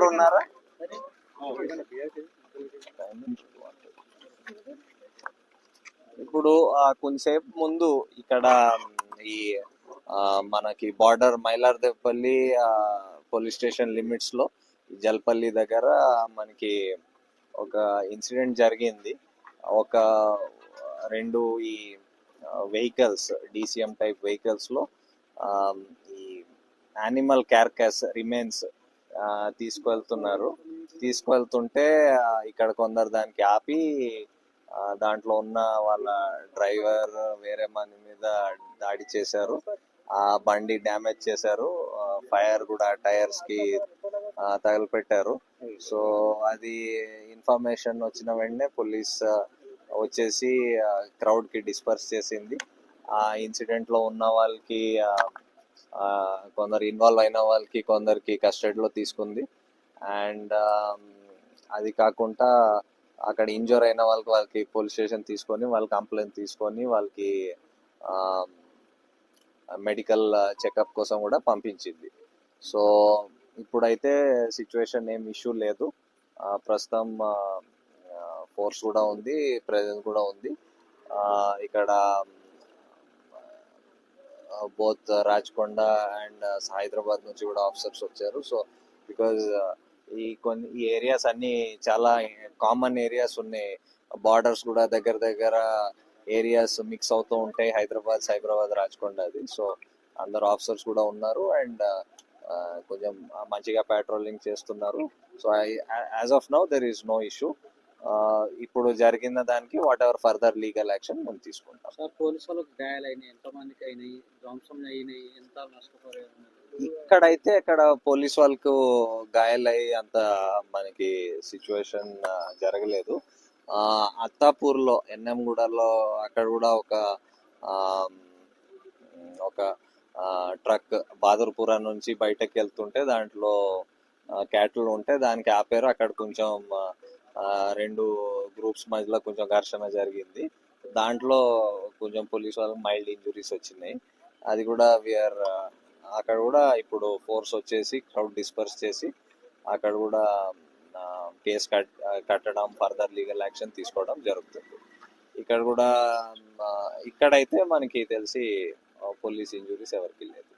ఎవరు ఉన్నారా? ఇప్పుడు ఆ, కొంతసేపు ముందు ఇక్కడ ఈ మనకి బార్డర్ మైలార్దేపల్లి పోలీస్ స్టేషన్ లిమిట్స్లో జల్పల్లి దగ్గర మనకి ఒక ఇన్సిడెంట్ జరిగింది. ఒక రెండు ఈ వెహికల్స్ డిసిఎం టైప్ వెహికల్స్లో ఈ యానిమల్ క్యార్కస్ రిమైన్స్ తీసుకువెళ్తున్నారు. తీసుకువెళ్తుంటే ఇక్కడ కొందరు దానికి ఆపి దాంట్లో ఉన్న వాళ్ళ డ్రైవర్ వేరే మంది మీద దాడి చేశారు. ఆ బండి డ్యామేజ్ చేశారు. ఫైర్ కూడా టైర్స్కి ఆ, తగలపెట్టారు. సో అది ఇన్ఫర్మేషన్ వచ్చిన వెంటనే పోలీస్ వచ్చేసి క్రౌడ్కి డిస్పర్స్ చేసింది. ఆ ఇన్సిడెంట్లో ఉన్న వాళ్ళకి కొందరు ఇన్వాల్వ్ అయిన వాళ్ళకి కొందరికి కస్టడీలో తీసుకుంది. అండ్ అది కాకుండా అక్కడ ఇంజూర్ అయిన వాళ్ళకి వాళ్ళకి పోలీస్ స్టేషన్ తీసుకొని వాళ్ళ కంప్లైంట్ తీసుకొని వాళ్ళకి మెడికల్ చెకప్ కోసం కూడా పంపించింది. సో ఇప్పుడైతే సిచ్యువేషన్ ఏం ఇష్యూ లేదు. ప్రస్తుతం ఫోర్స్ కూడా ఉంది ప్రెజెన్స్ కూడా ఉంది. ఇక్కడ బోత్ రాజ్కొండ అండ్ హైదరాబాద్ నుంచి కూడా ఆఫీసర్స్ వచ్చారు. సో బికాజ్ uh, ఈ కొన్ని ఈ ఏరియాస్ అన్ని చాలా కామన్ ఏరియాస్ ఉన్నాయి. బార్డర్స్ కూడా దగ్గర దగ్గర ఏరియాస్ మిక్స్ అవుతూ ఉంటాయి. హైదరాబాద్ సైబరాబాద్ రాజకొండ అది. సో అందరు ఆఫీసర్స్ కూడా ఉన్నారు అండ్ uh, uh, కొంచెం మంచిగా పెట్రోలింగ్ చేస్తున్నారు. So I as of now there is no issue ఇప్పుడు జరిగిన దానికి whatever further legal action మేము తీసుకుంటాం. సార్ పోలీసు వాళ్ళకి గాయాలైనాయి ఎంత మందికి అయినాయి ధ్వంసం అయినాయి ఎంత నష్టపోయారు? ఇక్కడైతే ఇక్కడ పోలీస్ వాళ్ళకు గాయాలయ్యి అంత మనకి సిచ్యువేషన్ జరగలేదు. ఆ, అత్తాపూర్లో ఎన్ఎంగూడలో అక్కడ కూడా ఒక ఒక ట్రక్ బాదర్పుర నుంచి బయటకు వెళ్తుంటే దాంట్లో క్యాటిల్ ఉంటే దానికి ఆపారు. అక్కడ కొంచెం రెండు గ్రూప్స్ మధ్యలో కొంచెం ఘర్షణ జరిగింది. దాంట్లో కొంచెం పోలీస్ వాళ్ళకి మైల్డ్ ఇంజురీస్ వచ్చినాయి. అది కూడా వీఆర్ అక్కడ కూడా ఇప్పుడు ఫోర్స్ వచ్చేసి క్రౌడ్ డిస్పర్స్ చేసి అక్కడ కూడా కేసు కట్ కట్టడం ఫర్దర్ లీగల్ యాక్షన్ తీసుకోవడం జరుగుతుంది. ఇక్కడ కూడా ఇక్కడైతే మనకి తెలిసి పోలీస్ ఇంజురీస్ ఎవరికి లేదు.